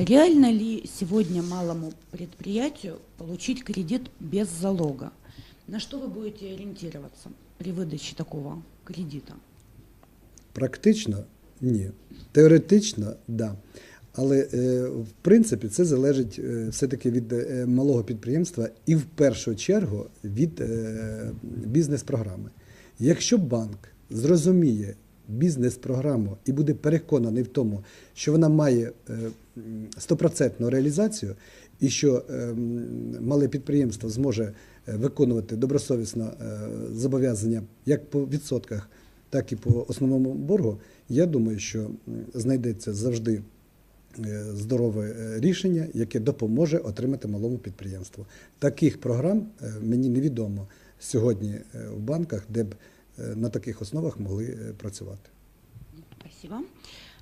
Реально ли сегодня малому предприятию получить кредит без залога? На что вы будете ориентироваться при выдаче такого кредита? Практично ні. Теоретично да. Але е, в принципі це залежить е, все-таки від е, малого підприємства і в першу чергу від бізнес-програми. Якщо банк зрозуміє бізнес-програму і буде переконаний в тому, що вона має е, стопроцентну реалізацію, і що е, мале підприємство зможе е, виконувати добросовісно зобов'язання як по відсотках, так і по основному боргу, я думаю, що знайдеться завжди здорове рішення, яке допоможе отримати малому підприємству. Таких програм мені невідомо сьогодні в банках, де б на таких основах могли працювати. Спасибо.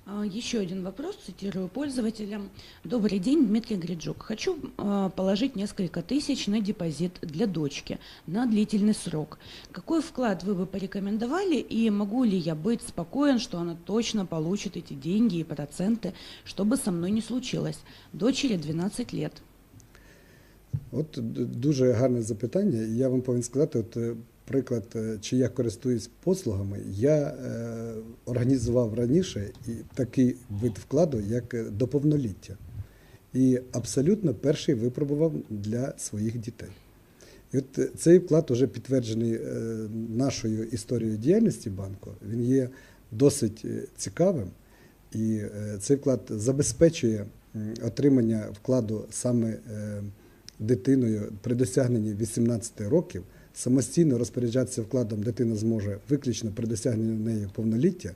А, Еще один вопрос, цитирую пользователя. Добрый день, Дмитрий Гриджук. Хочу а, положить несколько тысяч на депозит для дочки на длительный срок. Какой вклад вы бы порекомендовали и могу ли я быть спокоен, что она точно получит эти деньги и проценты, что бы со мной не случилось? Дочери 12 лет. От дуже гарне запитання. Я вам повинен сказати, от е, приклад, е, чи я користуюсь послугами, я е, організував раніше і такий вид вкладу, як е, до повноліття. І абсолютно перший випробував для своїх дітей. І от цей вклад вже підтверджений нашою історією діяльності банку. Він є досить цікавим, і цей вклад забезпечує отримання вкладу саме дитиною при досягненні 18 років. Самостійно розпоряджатися вкладом дитина зможе виключно при досягненні нею повноліття.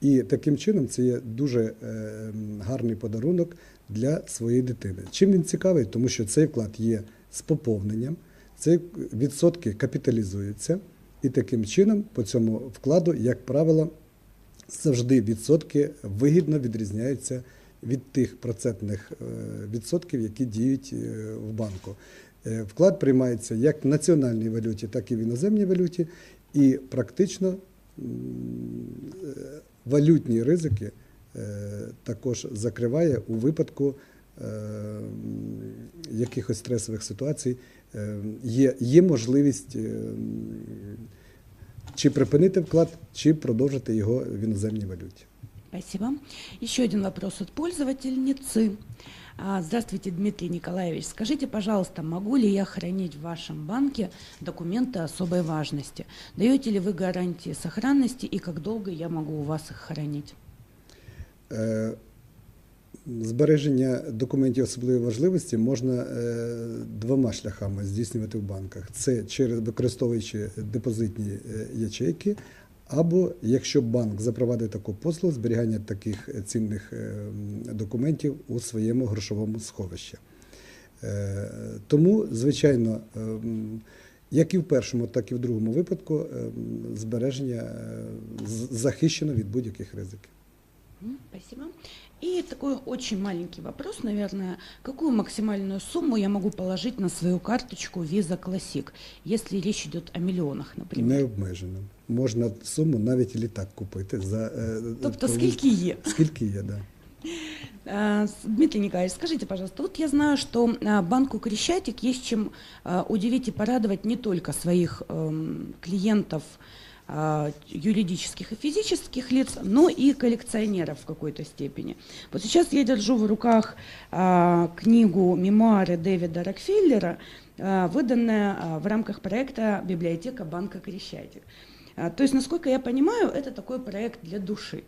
І таким чином це є дуже е, гарний подарунок для своєї дитини. Чим він цікавий? Тому що цей вклад є з поповненням, цей відсотки капіталізуються, і таким чином по цьому вкладу, як правило, завжди відсотки вигідно відрізняються від тих процентних е, відсотків, які діють е, в банку. Е, Вклад приймається як в національній валюті, так і в іноземній валюті, і практично валютні ризики також закриває у випадку якихось стресових ситуацій. Є, є можливість чи припинити вклад, чи продовжити його в іноземній валюті. Спасибо. Еще один вопрос от пользовательницы. А, Здравствуйте, Дмитрий Николаевич. Скажите, пожалуйста, могу ли я хранить в вашем банке документы особой важности? Даете ли вы гарантии сохранности и как долго я могу у вас их хранить? Е, Збереження документів особливої важливості можна е, двома шляхами здійснювати в банках: це через використовуючи депозитні е, ячейки, або якщо банк запровадить таку послугу зберігання таких цінних е, документів у своєму грошовому сховищі. Е, Тому, звичайно, е, як і в першому, так і в другому випадку е, збереження е, захищено від будь-яких ризиків. М, Спасибо. И такой очень маленький вопрос, наверное. Какую максимальную сумму я могу положить на свою карточку Visa Classic, если речь идет о миллионах, например? Не обмежено. Можна суму навіть і літак купити за е, Тобто по- скільки є? Скільки є, да. А, с- Дмитрий Николаевич, скажите, пожалуйста, вот я знаю, что а, банку Крещатик есть чем а, удивить и порадовать не только своих эм, клиентов а, юридических и физических лиц, но и коллекционеров в какой-то степени. Вот сейчас я держу в руках а, книгу «Мемуары Дэвида Рокфеллера», а, выданная а, в рамках проекта «Библиотека банка Крещатик». А, То есть, насколько я понимаю, это такой проект для души.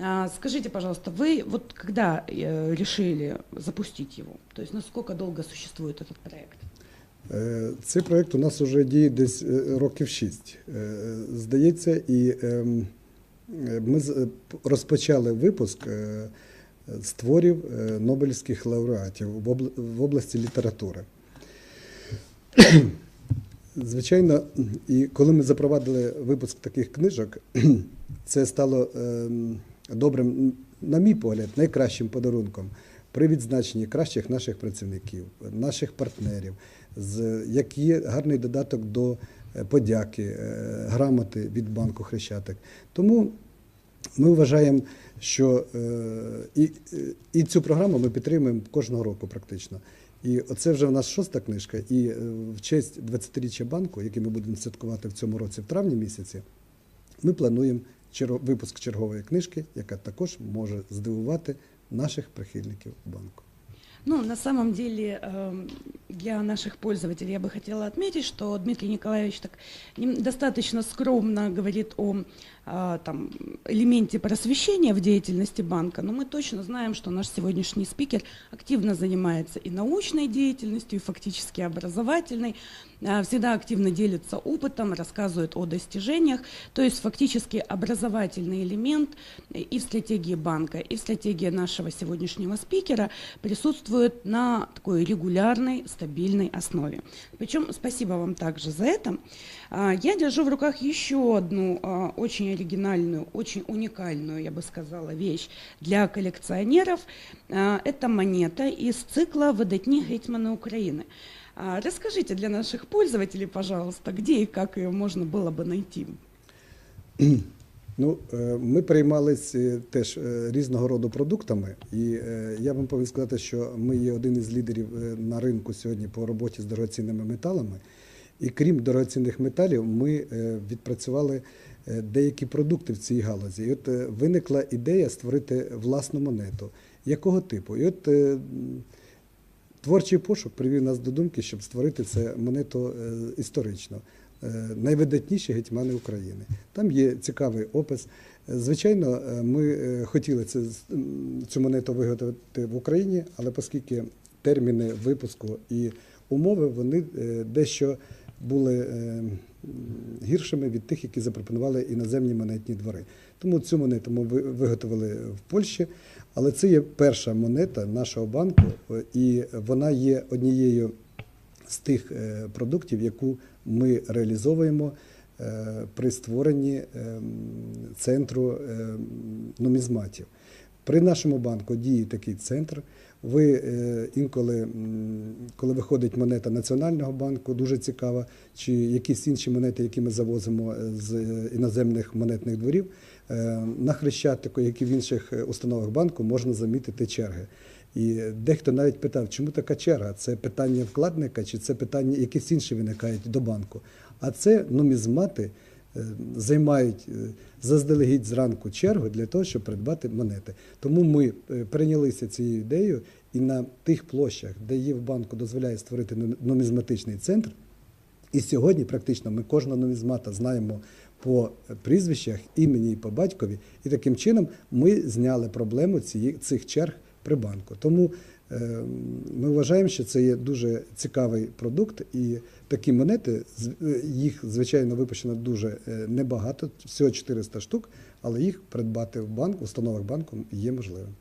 А, Скажите, пожалуйста, вы вот когда э, решили запустить его? То есть, насколько долго существует этот проект? Е, Цей проект у нас вже діє десь е, років шість. Е, Здається, і ем, ми розпочали випуск з творів Нобелівських лауреатів в області літератури. Звичайно, і коли ми запровадили випуск таких книжок, це стало ем, добрим, на мій погляд, найкращим подарунком при відзначенні кращих наших працівників, наших партнерів, як є гарний додаток до е, подяки, е, грамоти від банку Хрещатик. Тому Ми вважаємо, що е, і, і цю програму ми підтримуємо кожного року практично. І оце вже в нас шоста книжка. І в честь 20-річчя банку, який ми будемо святкувати в цьому році, в травні місяці, ми плануємо випуск чергової книжки, яка також може здивувати наших прихильників банку. Ну, на самом деле, эм, для наших пользователей я бы хотела отметить, что Дмитрий Николаевич так достаточно скромно говорит о а, там, элементе просвещения в деятельности банка, но мы точно знаем, что наш сегодняшний спикер активно занимается и научной деятельностью, и фактически образовательной, а, всегда активно делится опытом, рассказывает о достижениях, то есть фактически образовательный элемент и в стратегии банка, и в стратегии нашего сегодняшнего спикера присутствует на такой регулярной, стабильной основе. Причем спасибо вам также за это. А, Я держу в руках еще одну а, очень оригинальную, очень уникальную, я бы сказала, вещь для коллекционеров. А, Это монета из цикла «Видатні гетьманы Украины». Расскажите для наших пользователей, пожалуйста, где и как ее можно было бы найти. Ну, е, ми приймалися теж е, різного роду продуктами, і е, я вам повинен сказати, що ми є один із лідерів е, на ринку сьогодні по роботі з дорогоцінними металами. І крім дорогоцінних металів, ми е, відпрацювали е, деякі продукти в цій галузі. І от е, виникла ідея створити власну монету. Якого типу? І от е, Творчий пошук привів нас до думки, щоб створити це монету е, історично. Е, Найвидатніші гетьмани України. Там є цікавий опис. Е, Звичайно, е, ми хотіли цю монету виготовити в Україні, але оскільки терміни випуску і умови вони дещо були гіршими від тих, які запропонували іноземні монетні двори. Тому цю монету ми виготовили в Польщі, але це є перша монета нашого банку, і вона є однією з тих продуктів, яку ми реалізовуємо е, при створенні е, центру е, нумізматів. При нашому банку діє такий центр. Ви е, інколи, коли виходить монета Національного банку, дуже цікава, чи якісь інші монети, які ми завозимо е, з е, іноземних монетних дворів, на Хрещатику, як і в інших установах банку, можна замітити черги. І дехто навіть питав, чому така черга? Це питання вкладника, чи це питання якісь інші виникають до банку. А це нумізмати займають е, заздалегідь зранку чергу для того, щоб придбати монети. Тому ми е, прийнялися цією ідеєю, і на тих площах, де є в банку дозволяє створити нум- нумізматичний центр, і сьогодні практично ми кожного нумізмата знаємо по прізвищах, імені і по батькові. І таким чином ми зняли проблему цих черг при банку. Тому е, ми вважаємо, що це є дуже цікавий продукт, і такі монети, е, їх, звичайно, випущено дуже е, небагато, всього 400 штук, але їх придбати в банк, в установах банку є можливим.